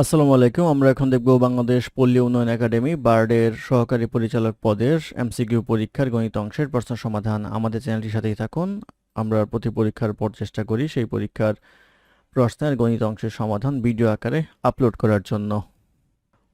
আসসালামু আলাইকুম, আমরা এখন দেখব বাংলাদেশ পল্লী উন্নয়ন একাডেমি বার্ডের সহকারী পরিচালক পদের এমসিকিউ পরীক্ষার গণিত অংশের প্রশ্ন সমাধান। আমাদের চ্যানেলটির সাথেই থাকুন, আমরা প্রতি পরীক্ষার পর চেষ্টা করি সেই পরীক্ষার প্রশ্নের গণিত অংশের সমাধান ভিডিও আকারে আপলোড করার জন্য।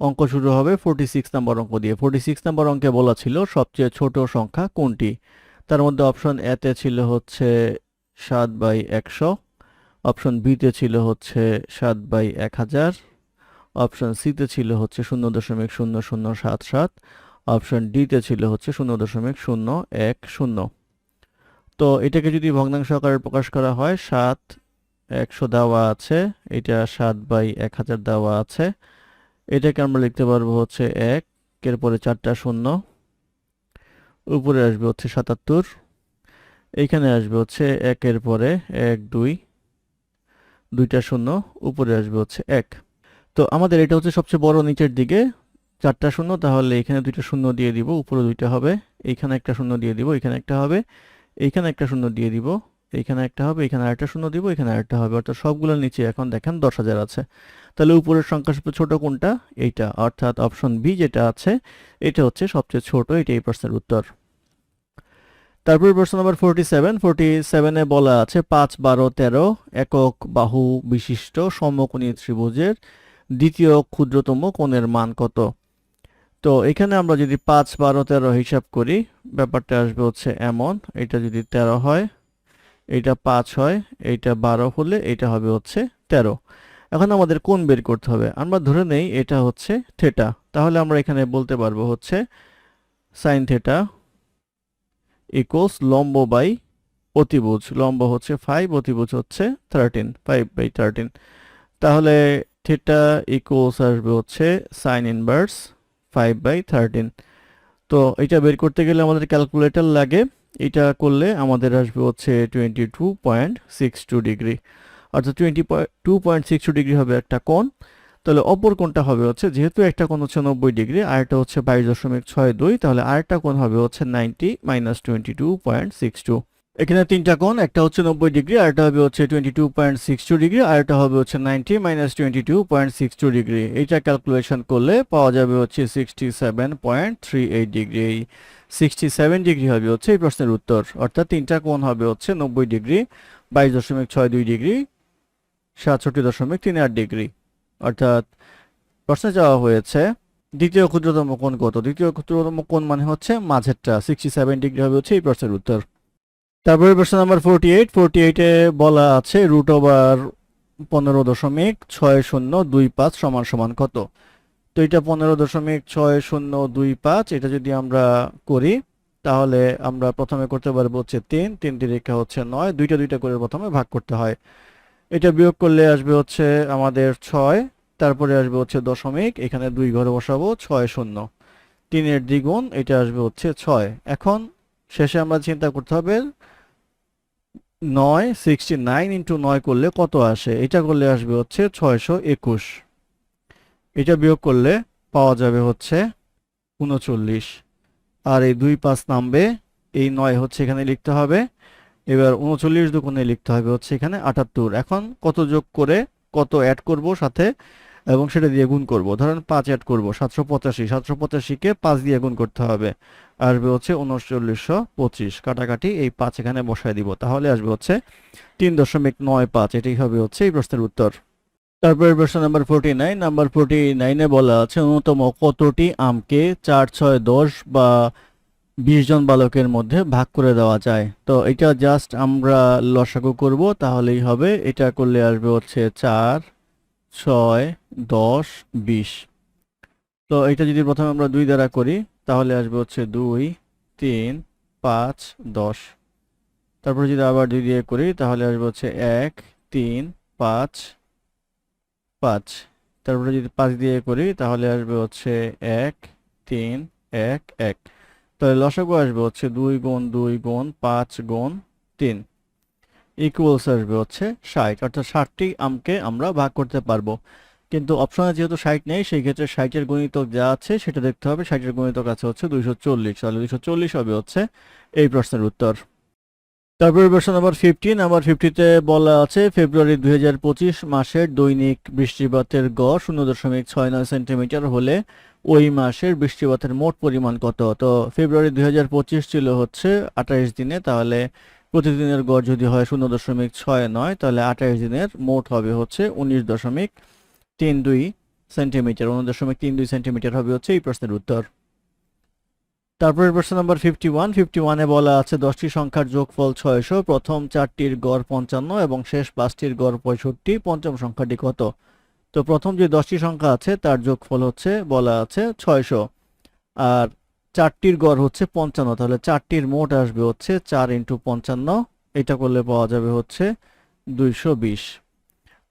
অঙ্ক শুরু হবে ফোর্টি সিক্স নাম্বার অঙ্ক দিয়ে। ফোর্টি সিক্স নাম্বার অঙ্কে বলা ছিল সবচেয়ে ছোট সংখ্যা কোনটি? তার মধ্যে অপশন এতে ছিল হচ্ছে সাত বাই একশো, অপশন বিতে ছিল হচ্ছে সাত বাই এক হাজার অপশন সিতে ছিল হচ্ছে শূন্য দশমিক শূন্য শূন্য সাত সাত। অপশন ডিতে ছিল হচ্ছে শূন্য দশমিক শূন্য এক শূন্য। তো এটাকে যদি ভগ্নাংশ আকারে প্রকাশ করা হয়, সাত একশো দেওয়া আছে, এটা সাত বাই এক হাজার দেওয়া আছে। এটাকে আমরা লিখতে পারব হচ্ছে এক, এর পরে চারটা শূন্য। উপরে আসবে হচ্ছে সাতাত্তর। এইখানে আসবে হচ্ছে একের পরে এক দুই, দুইটা শূন্য, উপরে আসবে হচ্ছে এক। তো আমাদের এটা হচ্ছে সবচেয়ে বড় নিচের দিকে। চারটা শূন্য, তাহলে এখানে দুইটা শূন্য দিয়ে দিব, উপরে দুইটা হবে, এইখানে একটা শূন্য দিয়ে দিব, এখানে একটা হবে, এইখানে একটা শূন্য দিয়ে দিব, এইখানে একটা হবে, এখানে আরেকটা শূন্য দিব, এখানে আরেকটা হবে। অর্থাৎ সবগুলোর নিচে এখন দেখেন দশ হাজার আছে। তাহলে উপরের সংখ্যা সবচেয়ে ছোট কোনটা? এইটা। অর্থাৎ অপশন বি যেটা আছে, এটা হচ্ছে সবচেয়ে ছোট, এটা এই প্রশ্নের উত্তর। তারপর প্রশ্ন নাম্বার ফোরটি সেভেন ফোরটি সেভেনে বলা আছে, পাঁচ, বারো, তেরো, একক বাহু বিশিষ্ট সমকোণী ত্রিভুজের দ্বিতীয় ক্ষুদ্রতম কোণের মান কত? তো এখানে আমরা যদি পাঁচ বারো তেরো হিসাব করি, ব্যাপারটা আসবে হচ্ছে এমন, এটা যদি তেরো হয় এইটা পাঁচ হয় এইটা বারো হলে এটা হবে হচ্ছে তেরো। এখন আমাদের কোণ বের করতে হবে। আমরা ধরে নেই এটা হচ্ছে থেটা। তাহলে আমরা এখানে বলতে পারব হচ্ছে সাইন থেটা ইকুয়ালস লম্ব বাই অতিভুজ। লম্ব হচ্ছে ফাইভ অতিভুজ হচ্ছে থার্টিন ফাইভ বাই থার্টিন তাহলে থিটা ইকুয়ালস আসবে হচ্ছে sine inverse five by thirteen তো এটা বের করতে গেলে আমাদের ক্যালকুলেটর লাগে। এটা করলে আমাদের আসবে হচ্ছে twenty two point six two degree অর্থাৎ twenty two point six two degree হবে একটা কোণ। তাহলে অপর কোণটা হবে হচ্ছে, যেহেতু একটা কোণ হচ্ছে নব্বই ডিগ্রি আরেকটা হচ্ছে বাইশ দশমিক ছয় দুই, তাহলে আরেকটা কোণ হবে হচ্ছে ninety minus twenty two point six two এখানে তিনটা কোণ, একটা হচ্ছে নব্বই ডিগ্রি, আরেকটা হবে হচ্ছে twenty two point six two degree, আরেকটা হবে হচ্ছে ninety minus twenty two point six two degree. এইটা ক্যালকুলেশন করলে পাওয়া যাবে হচ্ছে sixty seven point three eight degree. এই সিক্সটি সেভেন ডিগ্রি হবে হচ্ছে এই প্রশ্নের উত্তর, অর্থাৎ তিনটা কোণ হবে হচ্ছে নব্বই ডিগ্রি, বাইশ দশমিক ছয় দুই ডিগ্রি, সাতষট্টি দশমিক তিন আট ডিগ্রি। অর্থাৎ প্রশ্নে যাওয়া হয়েছে, দ্বিতীয় ক্ষুদ্রতম কোণ কত? দ্বিতীয় ক্ষুদ্রতম কোণ মানে হচ্ছে মাঝেরটা সিক্সটি সেভেন ডিগ্রি হবে হচ্ছে এই প্রশ্নের উত্তর। তারপরে প্রশ্ন নাম্বার ফোরটি এইট ফোরটি এইটে বলা আছে রুট ওভার পনেরো দশমিক ছয় শূন্য দুই পাঁচ সমান সমান কত? তো এটা পনেরো দশমিক ছয় শূন্য দুই পাঁচ, এটা যদি আমরা করি, তাহলে আমরা প্রথমে করতে পারব হচ্ছে তিন তিনটি রেখা হচ্ছে নয়, দুইটা দুইটা করে প্রথমে ভাগ করতে হয়। এটা বিয়োগ করলে আসবে হচ্ছে আমাদের ছয়, তারপরে আসবে হচ্ছে দশমিক, এখানে দুই ঘরে বসাবো, ছয় শূন্য। তিনের দ্বিগুণ, এটা আসবে হচ্ছে ছয়। এখন শেষে আমরা চিন্তা করতে হবে নয় সিক্সটি নাইন ইন্টু নয় করলে কত আসে? এটা করলে আসবে হচ্ছে ছয়শো একুশ। এটা বিয়োগ করলে পাওয়া যাবে হচ্ছে উনচল্লিশ। আর এই দুই পাঁচ নামবে, এই নয় হচ্ছে এখানে লিখতে হবে। এবার উনচল্লিশ দুগুণে লিখতে হবে হচ্ছে এখানে আটাত্তর। এখন কত যোগ করে কত অ্যাড করব সাথে? এবং সেটা দিয়ে গুণ করব। ধরেন পাঁচ অ্যাড করব, সাতশো পঁচাশি। সাতশো পঁচাশিকে পাঁচ দিয়ে গুণ করতে হবে। আসবে হচ্ছে উনচল্লিশশো পঁচিশ। কাটাকাটি এই পাঁচ এখানে বসায় দিব। তাহলে আসবে হচ্ছে তিন দশমিক নয় পাঁচ। এটাই হবে হচ্ছে এই প্রশ্নের উত্তর। তারপরে প্রশ্ন number forty nine number forty নাইনে বলা আছে, ন্যূনতম কতটি আমকে চার, ছয়, দশ বা বিশ জন বালকের মধ্যে ভাগ করে দেওয়া যায়? তো এটা জাস্ট আমরা লসাগু করব। তাহলেই হবে। এটা করলে আসবে হচ্ছে চার, ছয় দশ, বিশ। তো এটা যদি প্রথমে আমরা দুই দ্বারা করি, তাহলে আসবে হচ্ছে দুই, তিন, পাঁচ, দশ। তারপরে যদি আবার দুই দিয়ে করি, তাহলে আসবে হচ্ছে এক, তিন, পাঁচ পাঁচ। তারপরে যদি পাঁচ দিয়ে করি, তাহলে আসবে হচ্ছে এক, তিন, এক এক। তাহলে লসাগু আসবে হচ্ছে দুই গুণ দুই গুণ পাঁচ গুণ তিন। ইকুয়ালস আসবে হচ্ছে ষাট, অর্থাৎ ষাটটি আমকে আমরা ভাগ করতে পারব। কিন্তু অপশনে যেহেতু ষাট নেই, সেই ক্ষেত্রে ষাটের গণিতক যা আছে সেটা দেখতে হবে। ষাটের গণিতক আছে হচ্ছে দুইশো চল্লিশ, তাহলে দুইশো চল্লিশ হবে হচ্ছে এই প্রশ্নের উত্তর। তারপরে প্রশ্ন নাম্বার ফিফটি নাম্বার ফিফটিতে বলা আছে, ফেব্রুয়ারি দু হাজার পঁচিশ মাসের দৈনিক বৃষ্টিপাতের গড় শূন্য দশমিক ছয় নয় সেন্টিমিটার হলে ওই মাসের বৃষ্টিপাতের মোট পরিমাণ কত? তো ফেব্রুয়ারি দুই হাজার পঁচিশ ছিল হচ্ছে আঠাইশ দিনে, তাহলে প্রতিদিনের গড় যদি হয় শূন্য দশমিক ছয় নয়, তাহলে আঠাইশ দিনের মোট হবে হচ্ছে উনিশ দশমিক তিন দুই সেন্টিমিটার উনিশ দশমিক তিন দুই সেন্টিমিটার হবে হচ্ছে এই প্রশ্নের উত্তর। তারপরের প্রশ্ন নাম্বার ফিফটি ওয়ান ফিফটি ওয়ানে বলা আছে, দশটি সংখ্যার যোগফল ছয়শো, প্রথম চারটির গড় পঞ্চান্ন এবং শেষ পাঁচটির গড় পঁয়ষট্টি, পঞ্চম সংখ্যাটি কত? তো প্রথম যে দশটি সংখ্যা আছে, তার যোগফল হচ্ছে, বলা আছে ছয়শো। আর চারটির গড় হচ্ছে পঞ্চান্ন, তাহলে চারটির মোট আসবে হচ্ছে চার ইন্টু পঞ্চান্ন, এটা করলে পাওয়া যাবে হচ্ছে দুইশো বিশ।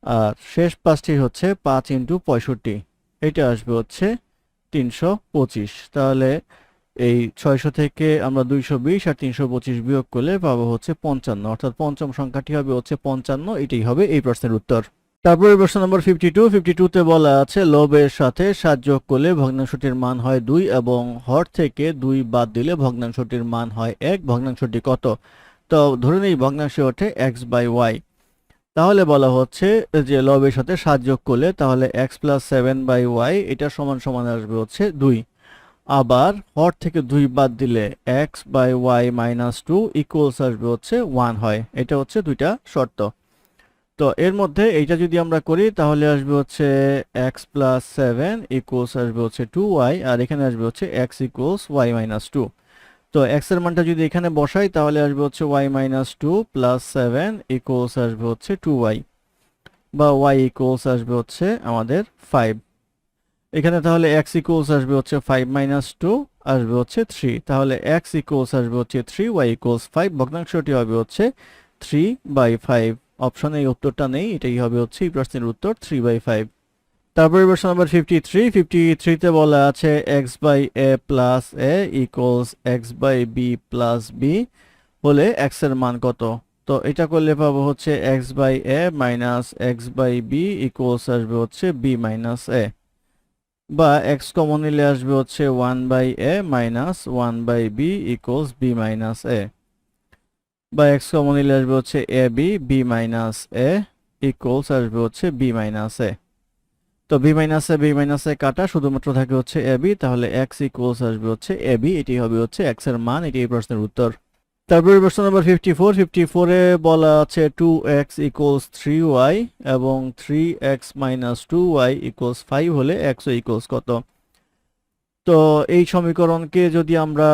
আর শেষ পাঁচটি হচ্ছে পাঁচ ইন্টু পঁয়ষট্টি। এটা আসবে হচ্ছে তিনশো পঁচিশ। তাহলে এই ছয়শো থেকে আমরা দুইশো বিশ আর তিনশো পঁচিশ বিয়োগ করলে পাবো হচ্ছে পঞ্চান্ন। অর্থাৎ পঞ্চম সংখ্যাটি হবে হচ্ছে পঞ্চান্ন। এটাই হবে এই প্রশ্নের উত্তর। তারপরে প্রশ্ন নম্বর ফিফটি টু ফিফটি টুতে বলা আছে লবের সাথে সাত যোগ করলে ভগ্নাংশটির মান হয় দুই এবং হর থেকে দুই বাদ দিলে ভগ্নাংশটির মান হয় এক। ভগ্নাংশটি কত? তো ধরে নেই, ভগ্নাংশ ওঠে এক্স বাই ওয়াই তাহলে বলা হচ্ছে যে লবের সাথে সাত যোগ করলে তাহলে x plus seven by y এটা সমান সমান আসবে হচ্ছে দুই। আবার হর থেকে দুই বাদ দিলে X by Y minus two equals আসবে হচ্ছে ওয়ান হয়। এটা হচ্ছে দুইটা শর্ত। তো এর মধ্যে এইটা যদি আমরা করি, তাহলে আসবে হচ্ছে এক্স প্লাস সেভেন ইকুয়ালস আসবে হচ্ছে টু ওয়াই আর এখানে আসবে হচ্ছে X equals Y minus two তো এক্সের মানটা যদি এখানে বসাই, তাহলে আসবে হচ্ছে Y minus two plus seven equals আসবে হচ্ছে টু ওয়াই বা ওয়াই ইকুয়ালস আসবে হচ্ছে আমাদের ফাইভ এখানে তাহলে এক্স ইকুয়ালস আসবে হচ্ছে ফাইভ মাইনাস টু আসবে হচ্ছে থ্রি তাহলে এক্স ইকুয়ালস আসবে হচ্ছে থ্রি ওয়াই ইকুয়ালস ফাইভ ভগ্নাংশটি হবে হচ্ছে থ্রি বাই ফাইভ অপশনে এই উত্তরটা নেই, এটাই হবে হচ্ছে এই প্রশ্নের উত্তর থ্রি বাই ফাইভ তারপরে প্রশ্ন নাম্বার ফিফটি থ্রি ফিফটি থ্রিতে বলা আছে X by A plus A equals X by B plus B হলে এক্সের মান কত? তো এটা করলে পাবো হচ্ছে X by A minus X by B equals আসবে হচ্ছে বি মাইনাস এ বা এক্স কমন নিলে আসবে হচ্ছে one by A minus one by B equals B minus A বা এক্স কমন নিলে আসবে হচ্ছে A B B minus A equals আসবে হচ্ছে বি মাইনাস এ তো বি মাইনাস বি মাইনাস কাটা, শুধুমাত্র থাকে হচ্ছে এ বি তাহলে এক্স ইকুয়ালস আসবে হচ্ছে এ বি এটি হবে হচ্ছে এক্সের মান এটি এই প্রশ্নের উত্তর। তারপরে প্রশ্ন নম্বর ফিফটি ফোর ফিফটি ফোরে বলা আছে two X equals three Y এবং three X minus two Y equals five হলে এক্স ইকুয়ালস কত? তো এই সমীকরণকে যদি আমরা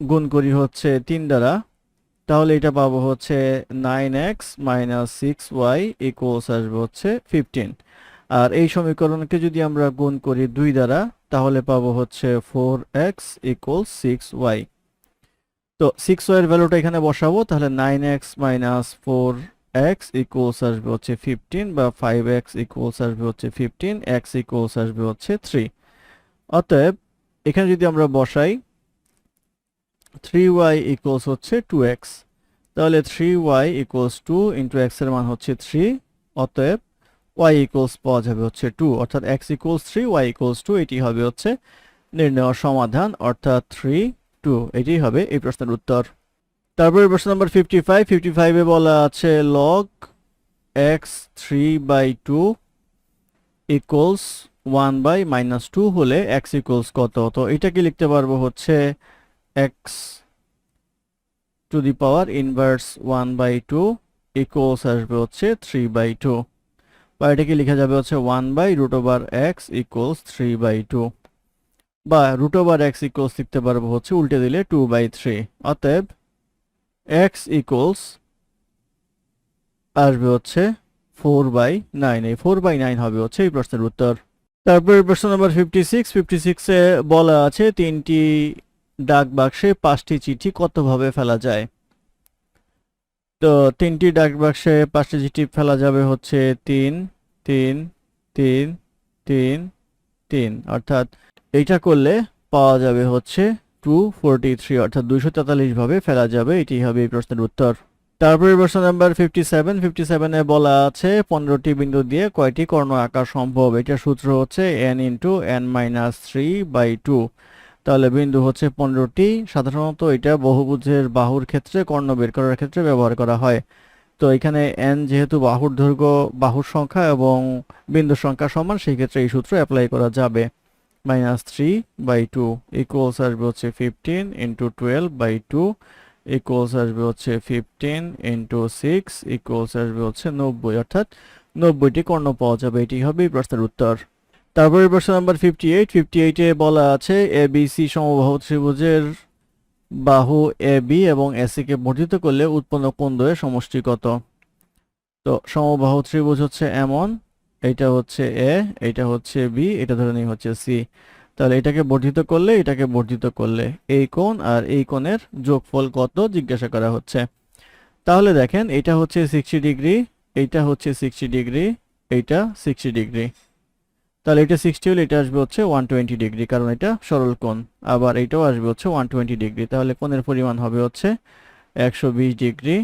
গুণ করি হচ্ছে তিন দ্বারা, তাহলে এটা পাবো হচ্ছে nine X minus six Y equals আসবে হচ্ছে ফিফটিন আর এই সমীকরণকে যদি আমরা গুণ করি দুই দ্বারা, তাহলে পাবো হচ্ছে four X equals six Y তো সিক্স ওয়াই এর ভ্যালুটা এখানে বসাবো, তাহলে nine X minus four X equals আসবে হচ্ছে ফিফটিন বা ফাইভ এক্স ইকুয়ালস আসবে হচ্ছে ফিফটিন এক্স ইকুয়ালস আসবে হচ্ছে থ্রি অতএব এখানে যদি আমরা বসাই থ্রি ওয়াই ইকুয়ালস হচ্ছে টু এক্স তাহলে three Y equals two into এক্সের মান হচ্ছে থ্রি অতএব ওয়াই ইকুয়ালস পাওয়া যাবে হচ্ছে টু অর্থাৎ X equals three Y equals two এটি হবে হচ্ছে নির্ণয় সমাধান, অর্থাৎ থ্রি টু এটি হবে এই প্রশ্নের উত্তর। তারপরে প্রশ্ন নম্বর ফিফটি ফাইভ ফিফটি ফাইভে বলা আছে log X three by two equals one by minus two হলে এক্স ইকুয়ালস কত? তো এটা কি লিখতে পারব হচ্ছে X to the power inverse one by two equals আসবে হচ্ছে থ্রি বাই টু বা এটাকে লেখা যাবে হচ্ছে one by root over X equals three by two বা রুট ওভার এক্স ইকুয়ালস লিখতে পারব হচ্ছে উল্টে দিলে টু বাই থ্রি অতএব এক্স ইকুয়ালস আসবে হচ্ছে ফোর বাই নাইন এই ফোর বাই নাইন হবে হচ্ছে এই প্রশ্নের উত্তর। তারপরে প্রশ্ন নম্বর ফিফটি সিক্স ফিফটি সিক্সে বলা আছে তিনটি ডাক বাক্সে পাঁচটি চিঠি কতভাবে ফেলা যায়? তো তিনটি ডাক বাক্সে পাঁচটি চিঠি ফেলা যাবে হচ্ছে তিন তিন তিন তিন তিন। অর্থাৎ এইটা করলে পাওয়া যাবে হচ্ছে টু ফোরটি থ্রি অর্থাৎ দুইশো তেতাল্লিশ ভাবে ফেলা যাবে। এটি হবে এই প্রশ্নের উত্তর। তারপরে প্রশ্ন নাম্বার ফিফটি সেভেন ফিফটি সেভেনে বলা আছে, পনেরোটি বিন্দু দিয়ে কয়টি কর্ণ আঁকা সম্ভব? এটার সূত্র হচ্ছে N into N minus three by two তাহলে বিন্দু হচ্ছে পনেরোটি। সাধারণত এটা বহুভুজের বাহুর ক্ষেত্রে কর্ণ বের করার ক্ষেত্রে ব্যবহার করা হয়। তো এখানে এন যেহেতু বাহুর দৈর্ঘ্য, বাহুর সংখ্যা এবং বিন্দু সংখ্যা সমান, সেই ক্ষেত্রে এই সূত্র অ্যাপ্লাই করা যাবে। Minus three by two equals আসবে হচ্ছে fifteen into twelve by two equals আসবে হচ্ছে ফিফটিন ইন্টু সিক্স ইকুয়ালস আসবে হচ্ছে নব্বই। অর্থাৎ নব্বইটি কর্ণ পাওয়া যাবে, এটি হবে প্রশ্নের উত্তর। তারপরে প্রশ্ন নাম্বার ফিফটি এইট ফিফটি এইটে বলা আছে এ বি সি সমবাহু ত্রিভুজের বাহু, এ, বি এবং এসি কে বর্ধিত করলে উৎপন্ন কোণ দ্বয়ের সমষ্টি কত? তো সমবাহু ত্রিভুজ হচ্ছে এমন, এইটা হচ্ছে এ, এইটা হচ্ছে বি, এটা ধরে নিই হচ্ছে সি। তাহলে এটাকে বর্ধিত করলে, এটাকে বর্ধিত করলে এই কোণ আর এই কোণের যোগফল কত জিজ্ঞাসা করা হচ্ছে। তাহলে দেখেন, এটা হচ্ছে সিক্সটি ডিগ্রি এইটা হচ্ছে সিক্সটি ডিগ্রি এইটা সিক্সটি ডিগ্রি তাহলে এটা সিক্সটি হলে এটা আসবে হচ্ছে ওয়ান টোয়েন্টি ডিগ্রি কারণ এটা সরল কোণ। আবার এটাও আসবে হচ্ছে ওয়ান টোয়েন্টি ডিগ্রি তাহলে কোণের পরিমাণ হবে হচ্ছে একশো বিশ ডিগ্রি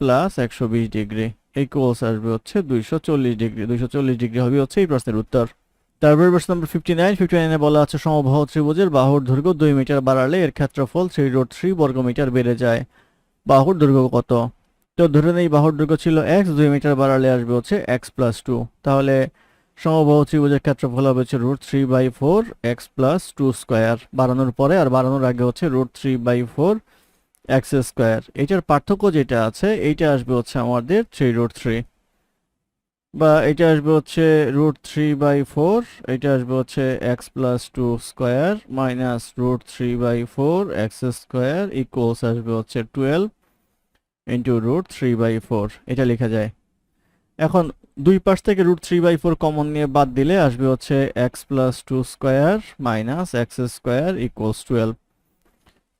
প্লাস একশো বিশ ডিগ্রি এই কোলস আসবে হচ্ছে দুইশো চল্লিশ ডিগ্রি দুইশো চল্লিশ ডিগ্রি হবে হচ্ছে এই প্রশ্নের উত্তর। তারপরে প্রশ্ন নম্বর ফিফটি নাইন ফিফটি নাইনে বলা আছে, সমবাহু ত্রিভুজের বাহুর দৈর্ঘ্য দুই মিটার বাড়ালে এর ক্ষেত্রফল থ্রি রোড থ্রি বর্গ মিটার বেড়ে যায়। বাহুর দৈর্ঘ্য কত? তো ধরে নেই, বাহুর দৈর্ঘ্য ছিল এক্স দুই মিটার বাড়ালে আসবে হচ্ছে এক্স প্লাস টু তাহলে সমবাহু ত্রিভুজের ক্ষেত্রফল হবে হচ্ছে root three by four X plus two square বাড়ানোর পরে আর বাড়ানোর আগে হচ্ছে root three by four X square এইটার পার্থক্য যেটা আছে, এইটা আসবে হচ্ছে আমাদের থ্রি রুট থ্রি বা এটা আসবে হচ্ছে রুট থ্রি বাই ফোর এটা আসবে হচ্ছে X plus two square minus root three by four X square equals আসবে হচ্ছে twelve into root three by four এটা লেখা যায়। এখন দুই পাশ থেকে root three by four common নিয়ে বাদ দিলে আসবে হচ্ছে X plus two square minus X square equals twelve.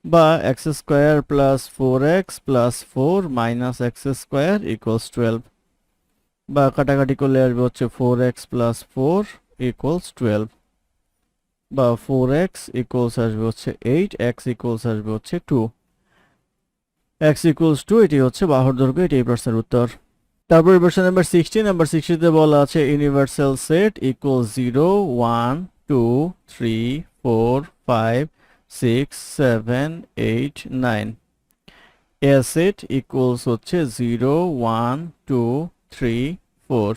বা X square plus four X plus four minus X square equals twelve. বা কাটাকাটি করলে আসবে হচ্ছে four X plus four equals twelve. বা ফোর এক্স ইকুয়ালস আসবে হচ্ছে এইট, এক্স ইকুয়ালস আসবে হচ্ছে টু। এক্স ইকুয়ালস টু, এটি হচ্ছে বাহুর দৈর্ঘ্য, এটি এই প্রশ্নের উত্তর। তারপরে প্রশ্ন নাম্বার সিক্সটি নাম্বার সিক্সটিতে বলা আছে universal set equal zero one two three four five six seven eight nine A set equals হচ্ছে zero one two three four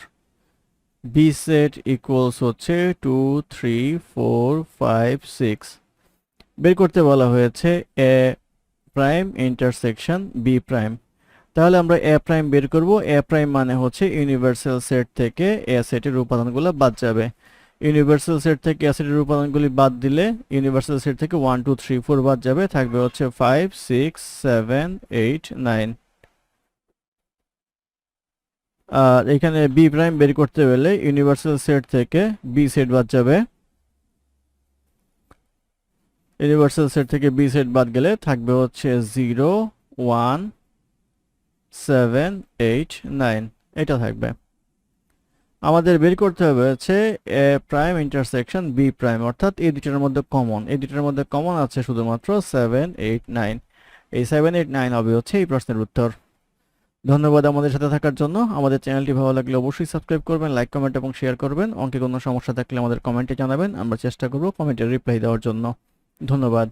B set equals হচ্ছে two three four five six বের করতে বলা হয়েছে A prime intersection B prime তাহলে আমরা এ prime বের করব। এ প্রাইম মানে হচ্ছে ইউনিভার্সাল সেট থেকে এ সেটের উপাদানগুলো বাদ যাবে। ইউনিভার্সাল সেট থেকে এ সেটের উপাদানগুলি বাদ দিলে ইউনিভার্সাল সেট থেকে ওয়ান টু থ্রি ফোর বাদ যাবে। থাকবে হচ্ছে five six seven eight nine আর এখানে বি প্রাইম বের করতে হলে ইউনিভার্সাল সেট থেকে বি সেট বাদ যাবে। ইউনিভার্সাল সেট থেকে বি সেট বাদ গেলে থাকবে হচ্ছে zero one seven eight nine এটা থাকবে। আমাদের বের করতে হবে হচ্ছে A prime intersection B prime অর্থাৎ এই দুটার মধ্যে কমন এই দুটার মধ্যে কমন আছে শুধুমাত্র সেভেন এইট নাইন এই সেভেন এইট নাইন হবে হচ্ছে এই প্রশ্নের উত্তর। ধন্যবাদ আমাদের সাথে থাকার জন্য। আমাদের চ্যানেলটি ভালো লাগলে অবশ্যই সাবস্ক্রাইব করবেন লাইক কমেন্ট এবং শেয়ার করবেন। অঙ্কে কোনো সমস্যা থাকলে আমাদের কমেন্টে জানাবেন। আমরা চেষ্টা করব কমেন্টের রিপ্লাই দেওয়ার জন্য। ধন্যবাদ।